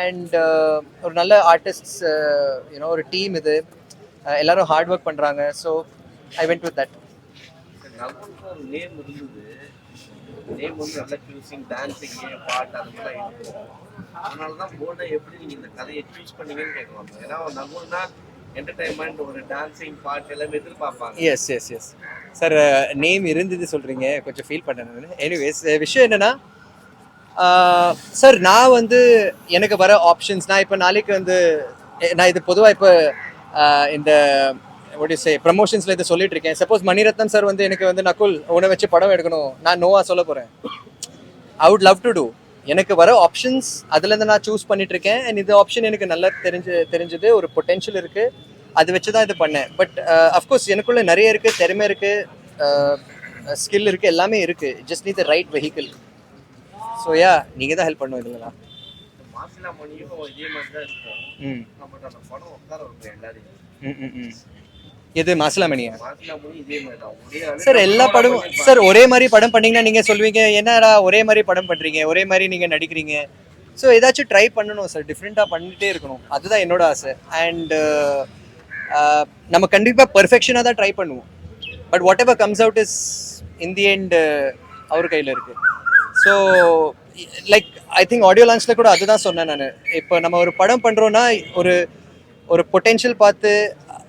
And ஒரு நல்ல artists you know ஒரு டீம் இது. Uh, எல்லாரும் ஹார்ட் ஒர்க் பண்ணுறாங்க so I went with that name இருந்தது. நேம் வந்து நல்ல சூசிங் டான்ஸிங் பாட்டு அது மாதிரி இருக்கும். அதனால தான் போல்டாக எப்படி நீங்கள் இந்த கதையை சூஸ் பண்ணீங்கன்னு கேட்கலாம். ஏன்னா நகுல்னா என்டர்டைன்மெண்ட் ஒரு டான்ஸிங் பாட்டு எல்லாமே எதிர்பார்ப்பாங்க. Yes yes yes sir name இருந்தது சொல்கிறீங்க கொஞ்சம் ஃபீல் பண்ணேன் எனிவேஸ் விஷயம் என்னென்னா சார் நான் வந்து எனக்கு வர ஆப்ஷன்ஸ் நான் இப்போ நாளைக்கு வந்து நான் இது பொதுவாக இப்போ இந்த ஒடிசை ப்ரமோஷன்ஸில் இதை சொல்லிட்டு இருக்கேன். சப்போஸ் மணிரத்னம் சார் வந்து எனக்கு வந்து நக்குல் உன வச்சு படம் எடுக்கணும். நான் நோவா சொல்ல போகிறேன் I would love to do எனக்கு வர ஆப்ஷன்ஸ் அதுலேருந்து நான் சூஸ் பண்ணிட்டு இருக்கேன். அண்ட் இந்த ஆப்ஷன் எனக்கு நல்லா தெரிஞ்சு தெரிஞ்சது ஒரு பொட்டென்ஷியல் இருக்கு. அது வச்சு தான் இது பண்ணேன். பட் அஃப்கோர்ஸ் எனக்குள்ள நிறைய இருக்கு திறமை இருக்கு ஸ்கில் இருக்கு எல்லாமே இருக்கு. Just need the right vehicle so yeah நீங்க தான் ஹெல்ப் பண்ணுவோம் இதுலாம் மாசிலா மணியும் இதே மாதிரி தான் இருக்கும். ம். இது மாசிலாமணியா சார் எல்லா படமும். சார் ஒரே மாதிரி படம் பண்ணீங்கன்னா நீங்க சொல்வீங்க என்னடா ஒரே மாதிரி படம் பண்றீங்க ஒரே மாதிரி நீங்க நடிக்கிறீங்க? ஸோ ஏதாச்சும் ட்ரை பண்ணணும் சார் டிஃப்ரெண்ட்டாக பண்ணிட்டே இருக்கணும். அதுதான் என்னோட ஆசை. அண்ட் நம்ம கண்டிப்பாக பெர்ஃபெக்ஷனாக தான் ட்ரை பண்ணுவோம். But whatever comes out is in the end அவர் கையில் இருக்கு. So like I think audio லான்ச்சில் கூட அதுதான் சொன்னேன் நான். இப்போ நம்ம ஒரு படம் பண்ணுறோன்னா ஒரு ஒரு பொட்டென்ஷியல் பார்த்து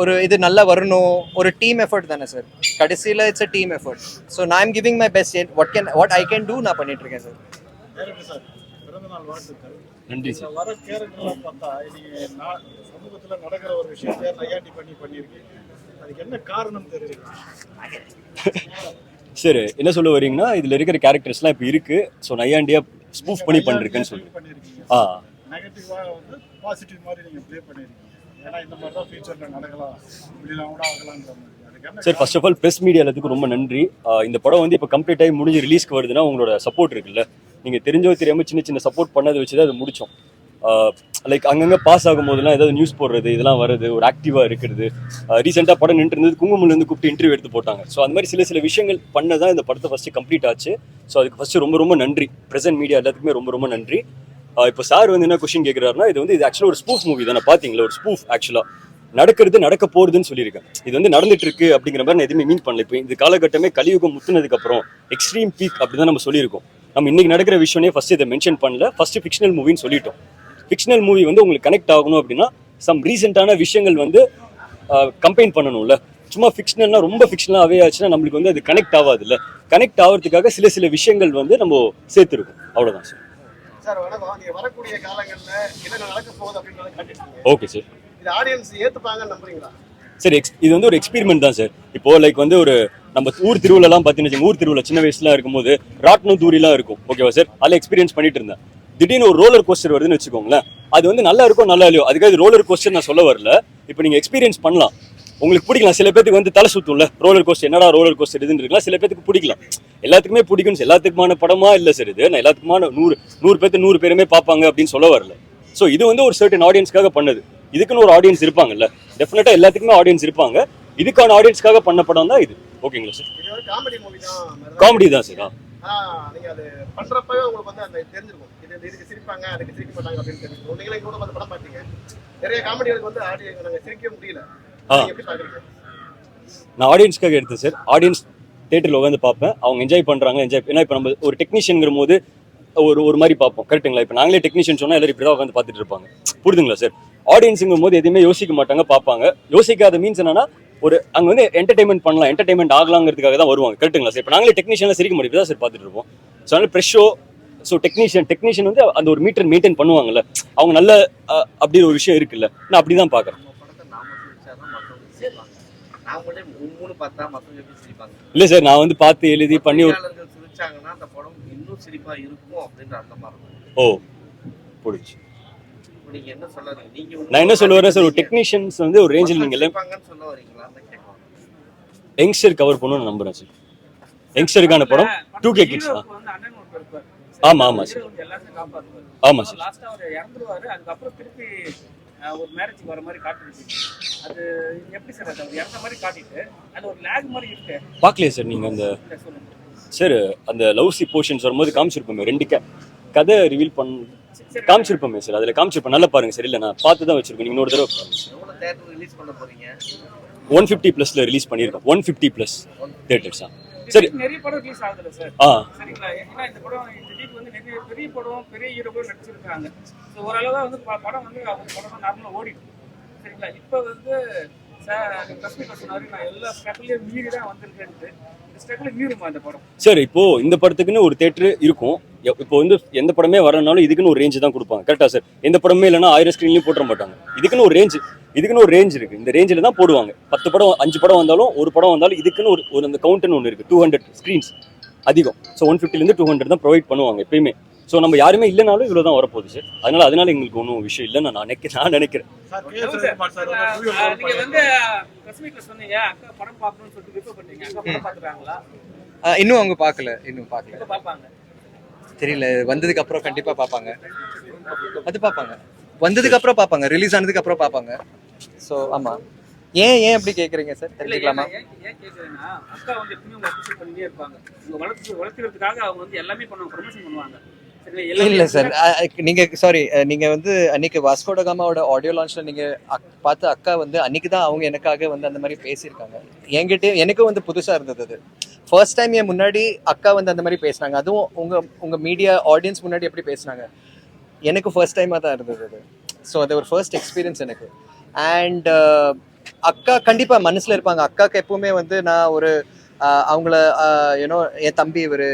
ஒரு இது நல்லா வரணும் ஒரு டீம் எஃபர்ட் தானே சார் கடைசியில் it's a team effort so நான் I'm giving my best what can what I can do நான் பண்ணிட்டு இருக்கேன் சார் சார் நன்றி இதுல வர கேரக்டர்லாம் பார்த்தா சமூகத்துல நடக்கிற ஒரு விஷயத்தை நையாண்டி பண்ணி பண்ணியிருக்கீங்க அதுக்கு என்ன காரணம் சார் என்ன சொல்ல வரீங்கன்னா இதுல இருக்கிற கேரக்டர்ஸ்லாம் இப்போ இருக்கு. ஸோ நையாண்டியா ஸ்பூஃப் பண்ணி பண்ணிருக்கேன்னு சொல்லி. ஆ. நெகட்டிவா வந்து பாசிட்டிவ் மாதிரி நீங்க ப்ளே பண்ணியிருக்கீங்க ஏன்னா இந்த மாதிரி தான் ஃபியூச்சர்ல நடக்கலாம். இப்படிலாம் கூட ஆகலான்ற மாதிரி. Sir first of all press media எல்லாத்துக்கும் ரொம்ப நன்றி. இந்த படம் வந்து இப்போ கம்ப்ளீட் ஆகி முடிஞ்சு ரிலீஸ்க்கு வருதுன்னா உங்களோட சப்போர்ட் இருக்குல்ல. நீங்கள் தெரிஞ்சோ தெரியாமல் சின்ன சின்ன சப்போர்ட் பண்ணதை வச்சு தான் அது முடித்தோம் Uh, லைக் அங்கங்கே பாஸ் ஆகும்போதெல்லாம் ஏதாவது நியூஸ் போடுறது இதெல்லாம் வருது ஒரு ஆக்டிவாக இருக்கிறது. Uh, ரீசெண்டாக படம் நின்று இருந்தது குங்குமலேருந்து கூப்பிட்டு இன்டர்வியூ எடுத்து போட்டாங்க. ஸோ அந்த மாதிரி சில சில விஷயங்கள் பண்ண தான் இந்த படத்தை ஃபஸ்ட்டு கம்ப்ளீட் ஆச்சு. ஸோ அதுக்கு ஃபஸ்ட்டு ரொம்ப ரொம்ப நன்றி. ப்ரெசென்ட் மீடியா எல்லாத்துக்குமே ரொம்ப ரொம்ப நன்றி. Uh, இப்போ சார் வந்து என்ன கொஷின் கேட்குறாருன்னா இது வந்து இது ஆக்சுவலாக ஒரு ஸ்பூஃப் மூவி தானே பார்த்தீங்களா ஒரு ஸ்பூஃப் ஆக்சுவலாக நடக்கிறது நடக்க போகுதுன்னு சொல்லியிருக்கேன். இது வந்து நடந்துட்டு இருக்கு அப்படிங்கிற மாதிரி நான் எதுவுமே மீன் பண்ணல. இப்போ இந்த காலகட்டமே கலியுகம் முத்துனதுக்கு அப்புறம் எக்ஸ்ட்ரீம் பீக் அப்படி தான் நம்ம சொல்லியிருக்கோம். நம்ம இன்னைக்கு நடக்கிற விஷயமே ஃபர்ஸ்ட் இதை மென்ஷன் பண்ணல. ஃபர்ஸ்ட் ஃபிக்ஷனல் மூவின்னு சொல்லிட்டோம். ஃபிக்ஷனல் மூவி வந்து உங்களுக்கு கனெக்ட் ஆகணும் அப்படின்னா சம் ரீசெண்டான விஷயங்கள் வந்து கம்பைன் பண்ணணும்ல. சும்மா ஃபிக்ஷனல்னா ரொம்ப ஃபிக்ஷனலாகவே ஆச்சுன்னா நம்மளுக்கு வந்து அது கனெக்ட் ஆகாதுல்ல. கனெக்ட் ஆகிறதுக்காக சில சில விஷயங்கள் வந்து நம்ம சேர்த்துருக்கோம். அவ்வளோதான் சார் சார் வணக்கம். வரக்கூடிய காலங்கள்ல என்ன நடக்க போகுது அப்படின்றத காட்டிட்டு ஓகே சார் இது ஆடியன்ஸ் ஏத்துப்பாங்கன்னு நம்புறீங்களா? சரி எக்ஸ் இது வந்து ஒரு எக்ஸ்பெரிமெண்ட் தான் சார் இப்போ லைக் வந்து ஒரு நம்ம ஊர் திருவிழாலாம் பார்த்தீங்கன்னு ஊர் திருவிழா சின்ன வயசுல இருக்கும்போது ராட்னம் தூரிலாம் இருக்கும். ஓகேவா சார் அதில் எக்ஸ்பீரியன்ஸ் பண்ணிட்டு இருந்தேன். திடீர்னு ஒரு ரோலர் கோஸ்டர் வருதுன்னு வச்சுக்கோங்களேன். அது வந்து நல்லா இருக்கும் நல்லா இல்லையோ அதுக்காக ரோலர் கோஸ்டர் நான் சொல்ல வரல. இப்போ நீங்க எக்ஸ்பீரியன்ஸ் பண்ணலாம். உங்களுக்கு பிடிக்கலாம். சில பேத்துக்கு வந்து தலை சுத்தும்ல. ரோலர் கோஸ்டர் என்னடா ரோலர் கோஸ்டர் இதுன்னு இருக்கலாம். சில பேத்துக்கு பிடிக்கலாம். எல்லாத்துக்குமே பிடிக்கும். எல்லாத்துக்குமான படமா இல்லை சார் இது. நான் எல்லாத்துக்குமான நூறு நூறு பேர்த்து நூறு பேருமே பார்ப்பாங்க அப்படின்னு சொல்ல வரல. ஸோ இது வந்து ஒரு சர்டன் ஆடியன்ஸ்க்காக பண்ணது. இதுக்குன்னு ஒரு ஆடியன்ஸ் இருப்பாங்கல்ல. டெஃபினட்டா எல்லாத்துக்குமே ஆடியன்ஸ் இருப்பாங்க. இதுக்கான ஆடியன்ஸ்க்காக பண்ண படம் தான் இது ஓகேங்களா சார். காமெடி தான். சார். ஆ, நீங்க அது பண்றப்பவே உங்களுக்கு வந்து அந்த தெரிஞ்சிருக்கும். இது இது- இதுக்கு சிரிப்பாங்க அதுக்கு சிரிக்க மாட்டாங்க அப்படின்னு தெரிஞ்சிருக்கும். நீங்களே கூட வந்து படம் பார்த்தீங்க நிறைய காமெடிகளுக்கு வந்து ஆடியோ நாங்க சிரிக்க முடியல. எப்படி பாக்குறீங்க? நான் ஆடியன்ஸ்க்காக எடுத்தேன் சார் ஆடியன்ஸ் தேட்டரில் உட்காந்து பார்ப்பேன். அவங்க என்ஜாய் பண்ணுறாங்க என்ஜாய் ஏன்னா இப்போ நம்ம ஒரு டெக்னீஷியன்ங்கிற போது ஒரு ஒரு மாதிரி பார்ப்போம். கரெக்ட்டுங்களா இப்போ நாங்களே டெக்னீஷியன் சொன்னால் எல்லாரும் இப்படி தான் உட்காந்து பார்த்துட்டு இருப்பாங்க. புரியுதுங்களா சார் ஆடியன்ஸுங்கும் போது எதுவுமே யோசிக்க மாட்டாங்க பார்ப்பாங்க. யோசிக்காத மீன்ஸ் என்னன்னா ஒரு அங்கே வந்து என்டர்டைன்மெண்ட் பண்ணலாம் என்டர்டைன்மெண்ட் ஆகலாங்கிறதுக்காக தான் வருவாங்க. கரெக்ட்டுங்களா சார் இப்போ நாங்களே டெக்னீஷியனாக சிரிக்க முடியும்? தான் சார் பார்த்துட்டு இருப்போம். ஸோ அதனால ப்ரெஷ்ஷோ ஸோ டெக்னீஷியன் டெக்னீஷியன் வந்து அந்த ஒரு மீட்டர் மெயின்டைன் பண்ணுவாங்கல்ல. அவங்க நல்ல அப்படி ஒரு விஷயம் இருக்குல்ல. நான் அப்படி தான் பார்க்குறேன் இல்லை சார் நான் வந்து பார்த்து எழுதி பண்ணி ஒரு சிரிச்சாங்கன்னா அந்த படம் இன்னும் சிரிப்பா இருக்கும் அப்படின்ற அர்த்தமா இருக்கும் ஓ பிடிச்சி நான் என்ன சொல்ல வரேன் சார் ஒரு டெக்னீஷியன்ஸ் வந்து ஒரு ரேஞ்சில் நீங்கள் யங்ஸ்டர் கவர் பண்ணணும்னு நம்புறேன் சார் யங்ஸ்டருக்கான படம் டூ கே கிட்ஸ் தான். இருப்பார். ஆமா, சார் லாஸ்டா அவர் இறந்துருவாரு அதுக்கப்புறம் திருப்பி அஹ், ஒரு மேரேஜ் வர மாதிரி காட்டுறது அது எப்படி சார் அது? அவர் இறந்த மாதிரி காட்டிட்டு அது ஒரு லேக் மாதிரி இருக்கு. பார்க்கலையே சார் நீங்கள் அந்த சார் அந்த லவ் சி போர்ஷன்ஸ் வரும்போது காமிச்சிருப்போமே ரெண்டு க கதை ரிவீல் பண்ண சரி, சரி காமிச்சிருப்போமே சார். அதில் காமிச்சிருப்போம். நல்லா பாருங்க சார். இல்லை நான் பார்த்து தான் வச்சிருக்கேன். நீங்கள் இன்னொரு தடவை எவ்வளோ தேட்டர் ரிலீஸ் பண்ண போறீங்க? ஒன் ஃபிஃப்டி ப்ளஸில் ரிலீஸ் பண்ணியிருக்கோம். ஒன் ஃபிஃப்டி ப்ளஸ் தேட்டர்ஸா சரி. நிறைய படம் ரிலீஸ் ஆகுதுல்ல சார். ஆ. சரிங்களா? ஏன்னா இந்த படம் இந்த வீக் வந்து நிறைய பெரிய படம் பெரிய ஹீரோக்கள் நடிச்சிருக்காங்க. ஸோ ஓரளவாக வந்து படம் வந்து அவங்க படம் நார்மலாக ஓடிடும் சரிங்களா? இப்போ வந்து சார் கஸ்மிகர் சொன்னாரு நான் எல்லா ஸ்ட்ரகிளையும் மீறி தான் வந்திருக்கேன்ட்டு. இந்த ஸ்ட்ரகிள் மீறுமா இந்த படம்? சார் இப்போ இந்த படத்துக்குன்னு ஒரு தேட்டர் இருக்கும். இப்போ வந்து எந்த படமே வரனாலும் இதுக்குன்னு ஒரு ரேஞ்சு தான் கொடுப்பாங்க. கரெக்டா சார் எந்த படமே இல்லைன்னா ஆயிரம் ஸ்க்ரீன்லையும் போட்டுற மாட்டாங்க. இதுக்குன்னு ஒரு ரேஞ்சு இதுக்குன்னு ஒரு ரேஞ்ச் இருக்கு. இந்த ரேஞ்சில் தான் போடுவாங்க. பத்து படம் அஞ்சு படம் வந்தாலும் ஒரு படம் வந்தாலும் இதுக்குன்னு ஒரு ஒரு அந்த கவுண்ட்னு ஒன்று இருக்கு. டூ ஹண்ட்ரட் ஸ்க்ரீன்ஸ் அதிகம். ஸோ ஒன் ஃபிஃப்டிலேருந்து டூ ஹண்ட்ரட் தான் ப்ரொவைட் பண்ணுவாங்க எப்பயுமே. ஸோ நம்ம யாருமே இல்லைனாலும் இவ்வளோ தான் வரப்போகுது சார் அதனால அதனால எங்களுக்கு ஒன்றும் விஷயம் இல்லைன்னு நான் நினைக்க நான் நினைக்கிறேன். இன்னும் அவங்க பார்க்கல இன்னும் பார்க்கல. தெரியல வந்ததுக்கு அப்புறம் கண்டிப்பா பார்ப்பாங்க. அது பார்ப்பாங்க. வந்ததுக்கு அப்புறம் பார்ப்பாங்க. ரிலீஸ் ஆனதுக்கு அப்புறம் பார்ப்பாங்க. ஸோ ஆமா. ஏன் ஏன் அப்படி கேக்குறீங்க சார் தெரிஞ்சுக்கலாமா? ஏன் கேக்குறேன்னா அக்கா வந்து எப்பவுமே உங்க அப்ரிஷியேட் பண்ணிட்டே இருப்பாங்க. உங்க வளர்த்து வளர்த்துறதுக்காக அவங்க வந்து எல்லாமே பண்ணுவாங்க. ப்ரொமோஷன் பண்ணுவாங்க இல்ல சார் நீங்க சாரி நீங்க வந்து அன்னைக்கு வாஸ்கோட காமாவோட ஆடியோ லான்ச்ல நீங்க பார்த்த அக்கா வந்து அன்னைக்கு தான் அவங்க எனக்காக வந்து அந்த மாதிரி பேசியிருக்காங்க. என்கிட்ட எனக்கும் வந்து புதுசா இருந்தது அது. ஃபர்ஸ்ட் டைம் என் முன்னாடி அக்கா வந்து அந்த மாதிரி பேசினாங்க. அதுவும் உங்கள் உங்கள் மீடியா ஆடியன்ஸ் முன்னாடி எப்படி பேசினாங்க? எனக்கு ஃபர்ஸ்ட் டைமாக தான் இருந்தது அது. ஸோ அது ஒரு ஃபர்ஸ்ட் எக்ஸ்பீரியன்ஸ் எனக்கு. அண்ட் uh, அக்கா கண்டிப்பாக மனசில் இருப்பாங்க. அக்காவுக்கு எப்பவுமே வந்து நான் ஒரு அவங்கள ஏனோ என் தம்பி இவர்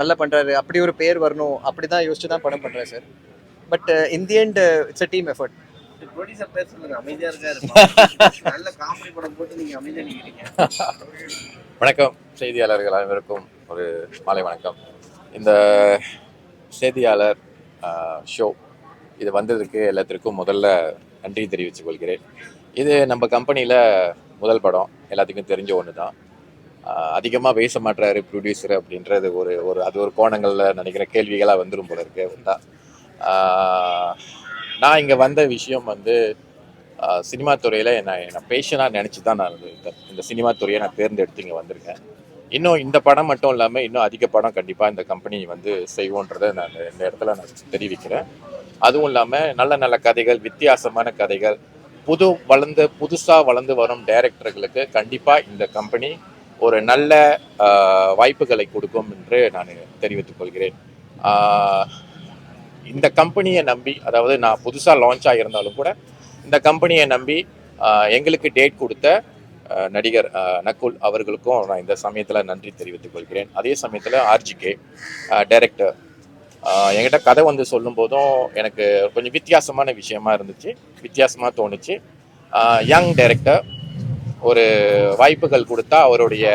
நல்லா பண்ணுறாரு அப்படி ஒரு பேர் வரணும் அப்படி தான் யோசிச்சு தான் படம் பண்ணுறேன் sir but in the end it's a team effort producer அமைதியா இருக்காரு நல்ல காமெடி படம் போட்டு நீங்க அமைதியா நிக்கிறீங்க. வணக்கம். செய்தியாளர்கள் அனைவருக்கும் ஒரு மாலை வணக்கம். இந்த செய்தியாளர் ஷோ இது வந்ததுக்கு எல்லாத்திற்கும் முதல்ல நன்றி தெரிவித்துக் கொள்கிறேன். இது நம்ம கம்பெனியில் முதல் படம். எல்லாத்துக்கும் தெரிஞ்ச ஒன்று தான் அதிகமாக பேச மாட்டுறாரு ப்ரொடியூசர் அப்படின்றது ஒரு ஒரு அது ஒரு கோணங்களில் நினைக்கிற கேள்விகளாக வந்துடும் போல இருக்குது வந்தா நான் இங்கே வந்த விஷயம் வந்து சினிமா துறையில் நான் என்னை பேஷனாக நினச்சி தான் நான் இந்த இந்த சினிமா துறையை நான் தேர்ந்தெடுத்து இங்கே வந்திருக்கேன். இன்னும் இந்த படம் மட்டும் இல்லாமல் இன்னும் அதிக படம் கண்டிப்பாக இந்த கம்பெனி வந்து செய்வோன்றதை நான் இந்த இடத்துல நான் தெரிவிக்கிறேன். அதுவும் இல்லாமல் நல்ல நல்ல கதைகள் வித்தியாசமான கதைகள் புது வளர்ந்து புதுசாக வளர்ந்து வரும் டைரக்டர்களுக்கு கண்டிப்பாக இந்த கம்பெனி ஒரு நல்ல வாய்ப்புகளை கொடுக்கும் என்று நான் தெரிவித்துக் கொள்கிறேன். இந்த கம்பெனியை நம்பி அதாவது நான் புதுசாக லான்ச் ஆகியிருந்தாலும் கூட இந்த கம்பெனியை நம்பி எங்களுக்கு டேட் கொடுத்த நடிகர் நக்குல் அவர்களுக்கும் நான் இந்த சமயத்தில் நன்றி தெரிவித்துக் கொள்கிறேன். அதே சமயத்தில் ஆர்ஜிகே டைரக்டர் என்கிட்ட கதை வந்து சொல்லும் போதும் எனக்கு கொஞ்சம் வித்தியாசமான விஷயமா இருந்துச்சு. வித்தியாசமாக தோணுச்சு. யங் டைரக்டர் ஒரு வாய்ப்புகள் கொடுத்தா அவருடைய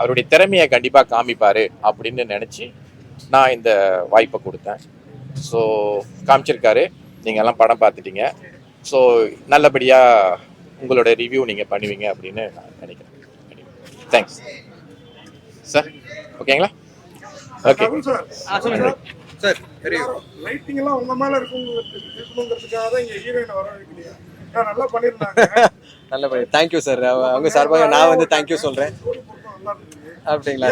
அவருடைய திறமையை கண்டிப்பாக காமிப்பார் அப்படின்னு நினச்சி நான் இந்த வாய்ப்பை கொடுத்தேன். ஸோ காமிச்சிருக்காரு. நீங்கள் எல்லாம் படம் பார்த்துட்டீங்க. ஸோ நல்லபடியாக உங்களோட ரிவ்யூ நீங்கள் பண்ணுவீங்க அப்படின்னு நான் நினைக்கிறேன். தேங்க்ஸ் சார் ஓகேங்களா ஓகே சார் லைட்டிங் எல்லாம் உங்க மேல இருக்குங்க இருக்கணுங்கிறதுக்காக தான் இங்க ஹீரோயின் வர வைக்கலையா நல்லா பண்ணிருந்தாங்க. நல்ல தேங்க்யூ சார் அவங்க சார்பாக நான் வந்து தேங்க்யூ சொல்றேன். அப்படிங்களா?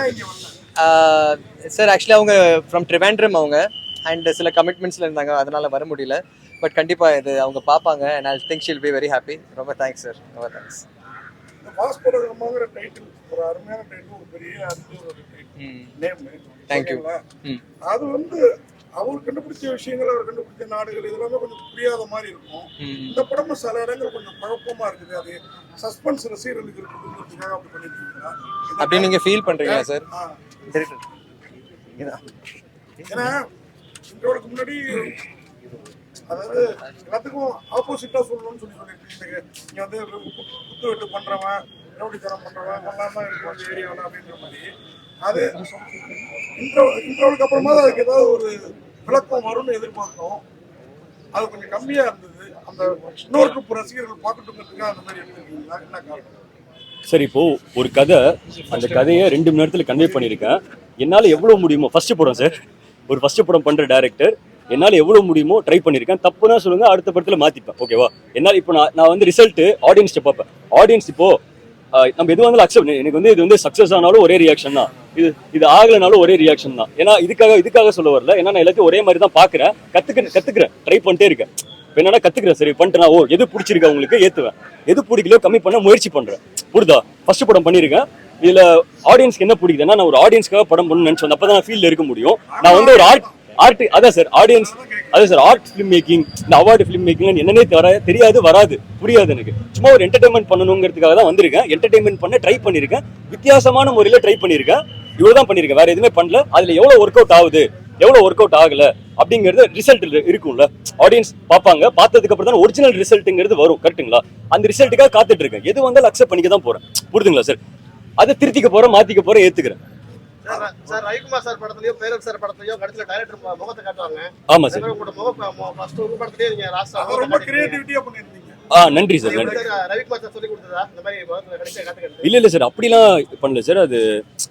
சார் ஆக்சுவலி அவங்க ஃப்ரம் ட்ரிவாண்ட்ரம் அவங்க அண்ட் சில கமிட்மெண்ட்ஸில் இருந்தாங்க அதனால வர முடியல. பட் கண்டிப்பாக இது அவங்க பார்ப்பாங்க and I think she'll be very happy ரொம்ப தேங்க்ஸ் சார் ரொம்ப தேங்க்ஸ். ம். அது வந்து அவர் கண்டுபிடிச்ச விஷயங்கள் அவர் கண்டுபிடிச்ச நாடுகள் இதெல்லாமே கொஞ்சம் புரியாத மாதிரி இருக்கும். இந்த படமும் சில இடங்கள் கொஞ்சம் குழப்பமா இருக்குது. அது சஸ்பென்ஸ் ரசிகர்களுக்கு இருக்குதுங்கிறதுக்காக அப்படி பண்ணிருக்கீங்களா? அப்படி நீங்கள் ஃபீல் பண்ணுறீங்களா சார். ஏன்னா இன்றோடுக்கு முன்னாடி அதாவது எல்லாத்துக்கும் ஆப்போசிட்டா சொல்லணும்னு சொல்லி சொல்லிட்டு இங்க வந்து குத்து வெட்டு பண்றவன் ரவுடித்தனம் பண்றவன் கொள்ளாம இருக்கும் அந்த ஏரியாவில் அப்படின்ற மாதிரி. அது இன்ட்ரோ இன்ட்ரோவுக்கு அப்புறமா தான் அதுக்கு ஏதாவது ஒரு விளக்கம் வரும்னு எதிர்பார்த்தோம். அது கொஞ்சம் கம்மியா இருந்தது. அந்த இன்னொரு group ரசிகர்கள் பார்க்கட்டுங்கிறதுக்காக அந்த மாதிரி எடுத்துருக்கீங்களா என்ன காரணம்? சரி இப்போ ஒரு கதை அந்த கதையை ரெண்டு மணி நேரத்தில் கன்வே பண்ணியிருக்கேன். என்னால் எவ்வளோ முடியுமோ ஃபர்ஸ்ட் படம் சார் ஒரு ஃபர்ஸ்ட் படம் பண்ணுற டேரக்டர் என்னால் எவ்வளோ முடியுமோ ட்ரை பண்ணியிருக்கேன். தப்புனா சொல்லுங்க அடுத்த படத்தில் மாற்றிப்பேன் ஓகேவா என்னால் இப்போ நான் நான் வந்து ரிசல்ட்டு ஆடியன்ஸ்ட்டு பார்ப்பேன். ஆடியன்ஸ் இப்போ நம்ம எது வந்தாலும் அக்செப்ட் எனக்கு வந்து இது வந்து சக்ஸஸ் ஆனாலும் ஒரே ரியாக்ஷன் தான். இது இது ஆகலைனாலும் ஒரே ரியாக்ஷன் தான். ஏன்னா இதுக்காக இதுக்காக சொல்ல வரல. ஏன்னா நான் எல்லாத்தையும் ஒரே மாதிரி தான் பாக்குறேன் கத்துக்க கத்துக்கிறேன். ட்ரை பண்ணிட்டே இருக்கேன். என்னன்னா கத்துக்கிறேன் சரி பண்ணிட்டேன்? ஓ எது பிடிச்சிருக்கா உங்களுக்கு ஏத்துவேன். எது பிடிக்கலையோ கம்மி பண்ண முயற்சி பண்றேன். புரிதா? ஃபர்ஸ்ட் படம் பண்ணியிருக்கேன். இதுல ஆடியன்ஸ்க்கு என்ன பிடிக்குதுன்னா நான் ஒரு ஆடியன்ஸ்க்காக படம் பண்ணணும்னு நினைச்சேன். அப்பதான் நான் ஃபீல்ட்ல இருக்க முடியும். நான் வந்து ஒரு ஆர்ட் ஆர்ட் அதான் சார் ஆடியன்ஸ் அதான் சார் ஆர்ட் ஃபிலிம் மேக்கிங் இந்த அவார்டு ஃபிலிம் மேக்கிங் என்னன்னே வரா தெரியாது வராது புரியாது எனக்கு. சும்மா ஒரு என்டர்டைன்மெண்ட் பண்ணணுங்கிறதுக்காக தான் வந்திருக்கேன். என்டர்டைன்மெண்ட் பண்ண ட்ரை பண்ணியிருக்கேன். வித்தியாசமான முறையில் ட்ரை பண்ணியிருக்கேன். இவ்வளோ தான் பண்ணியிருக்கேன். வேற எதுவுமே பண்ணல. அதில் எவ்வளோ ஒர்க் அவுட் ஆகுது? எவ்வளோ ஒர்க் அவுட் ஆகல அப்படிங்கிறது ரிசல்ட் இருக்கும்ல. ஆடியன்ஸ் பார்ப்பாங்க. பார்த்ததுக்கு அப்புறம் தான் ஒரிஜினல் ரிசல்ட்டுங்கிறது வரும். கரெக்ட்டுங்களா அந்த ரிசல்ட்டுக்காக காத்துட்டு இருக்கேன். எது வந்தாலும் அக்செப்ட் பண்ணிக்க தான் போறேன். புரியுதுங்களா சார் அதை திருத்திக்க போறேன் மாத்திக்க போறேன் ஏத்துக்கிறேன். சார் சார் ரவிக்குமார் சார் படத்துலயோ பேரப் சார் படத்துலயோ கடைசியில டைரக்டர் முகத்தை காட்டுவாங்க. ஆமா சார் உங்களோட முகம் ஃபர்ஸ்ட் உங்க படத்துலயே நீங்க லாஸ்ட் அதை ரொம்ப கிரியேட்டிவிட்டியா பண்ணிருந்தீங்க ஆ நன்றி சார் நன்றி. இல்லை இல்லை இல்ல இல்ல சார் அப்படிலாம் பண்ணல சார். அது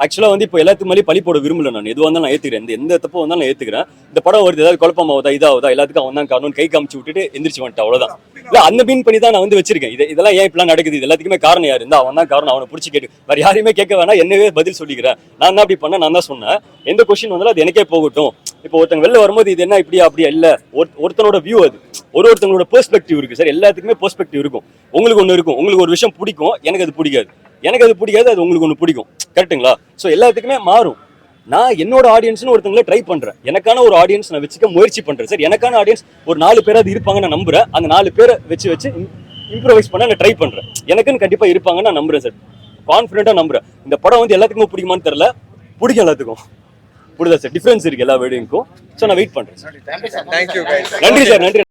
ஆக்சுவலா வந்து இப்போ எல்லாத்துக்கு மேலே பழி போட விரும்பல நான். எதுவாக இருந்தாலும் நான் ஏத்துக்கிறேன். இந்த எந்த தப்பு வந்தாலும் நான் ஏத்துக்கிறேன். இந்த படம் வருது ஏதாவது குழப்பமாவதா இதாவதா எல்லாத்துக்கும் அவன் தான் காரணம் கை காமிச்சு விட்டுட்டு எந்திரிச்சு வந்துட்டேன் அவ்வளவுதான். இல்ல அந்த மீன் பண்ணி தான் நான் வந்து வச்சிருக்கேன். இது இதெல்லாம் ஏன் இப்படிலாம் நடக்குது? இது எல்லாத்துக்குமே காரணம் யாரு இருந்தா அவன் தான் காரணம். அவனை பிடிச்சி கேட்டு வேற யாரையுமே கேட்க வேணாம். என்னவே பதில் சொல்லிக்கிறேன். நான் தான் அப்படி பண்ண நான் தான் சொன்னேன். எந்த கொஸ்டின் வந்தாலும் அது எனக்கே போகட்டும். இப்போ ஒருத்தங்க வெளில வரும்போது இது என்ன இப்படியா அப்படியா? இல்ல ஒரு- ஒருத்தனோட வியூ அது. ஒரு ஒருத்தங்களோட பெர்ஸ்பெக்டிவ் இருக்கு. சார் எல்லாத்துக்குமே பெர்ஸ்பெக்டிவ் இருக்கும். உங்களுக்கு ஒன்று இருக்கும். உங்களுக்கு ஒரு விஷயம் பிடிக்கும். எனக்கு அது பிடிக்காது. எனக்கு அது பிடிக்காது அது உங்களுக்கு ஒன்று பிடிக்கும். கரெக்ட்டுங்களா? ஸோ எல்லாத்துக்குமே மாறும். நான் என்னோட ஆடியன்ஸ்னு ஒருத்தங்கள ட்ரை பண்றேன். எனக்கான ஒரு ஆடியன்ஸ் நான் வச்சுக்க முயற்சி பண்றேன். சார் எனக்கான ஆடியன்ஸ் ஒரு நாலு பேராவது இருப்பாங்க நான் நம்புறேன். அந்த நாலு பேரை வச்சு வச்சு இம்ப்ரவைஸ் பண்ண நான் ட்ரை பண்றேன். எனக்குன்னு கண்டிப்பா இருப்பாங்க நான் நம்புறேன் சார் கான்ஃபிடென்ட்டா நம்புறேன். இந்த படம் வந்து எல்லாத்துக்குமே பிடிக்குமான்னு தெரியல. பிடிக்கும் எல்லாத்துக்கும். புரியுதா சார் டிஃபரன்ஸ் இருக்கு எல்லா வேர்டுக்கும் ஸோ நான் வெயிட் கைஸ் நன்றி சார் நன்றி.